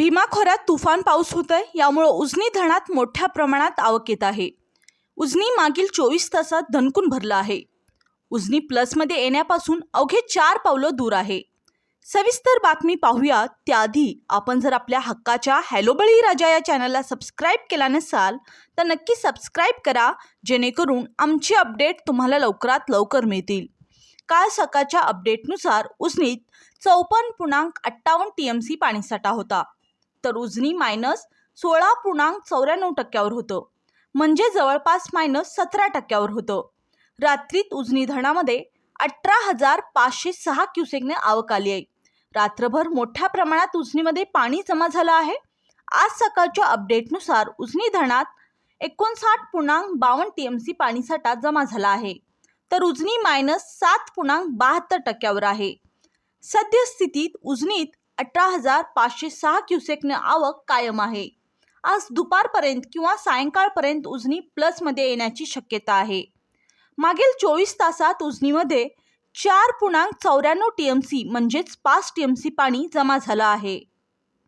भीमा खोऱ्यात तुफान पाऊस होत आहे यामुळं उजनी धरणात मोठ्या प्रमाणात आवक येत आहे. उजनी मागील चोवीस तासात धनकून भरलं आहे. उजनी प्लसमध्ये येण्यापासून अवघे चार पावलं दूर आहे. सविस्तर बातमी पाहूया. त्याआधी आपण जर आपल्या हक्काच्या हॅलो बळी राजा या चॅनलला सबस्क्राईब केला नसाल तर नक्की सबस्क्राईब करा जेणेकरून आमची अपडेट तुम्हाला लवकरात लवकर मिळतील. काल सकाळच्या अपडेटनुसार उजनीत चौपन्न पूर्णांक अठ्ठावन्न टी एम सी पाणीसाठा होता. तर उजनी मायनस सोळा पूर्णांक चौऱ्याण्णव टक्क्यावर होतं. म्हणजे जवळपास मायनस सतरा टक्क्यावर होतं. रात्रीत उजनी धरणामध्ये अठरा हजार पाचशे सहा क्युसेकने आवक आली आहे. रात्रभर मोठ्या प्रमाणात उजनीमध्ये पाणी जमा झालं आहे. आज सकाळच्या अपडेटनुसार उजनी धरणात एकोणसाठ पूर्णांक बावन्न टी एम सी पाणीसाठा जमा झाला आहे. तर उजनी मायनस सात पूर्णांक बहात्तर टक्क्यावर आहे. सद्यस्थितीत उजनीत अठरा हजार पाचशे सहा क्युसेकने आवक कायम आहे. आज दुपारपर्यंत किंवा सायंकाळपर्यंत उजनी प्लसमध्ये येण्याची शक्यता आहे. मागील चोवीस तासात उजनीमध्ये चार पूर्णांक चौऱ्याण्णव टी एम सी म्हणजेच पाच टी एम सी पाणी जमा झालं आहे.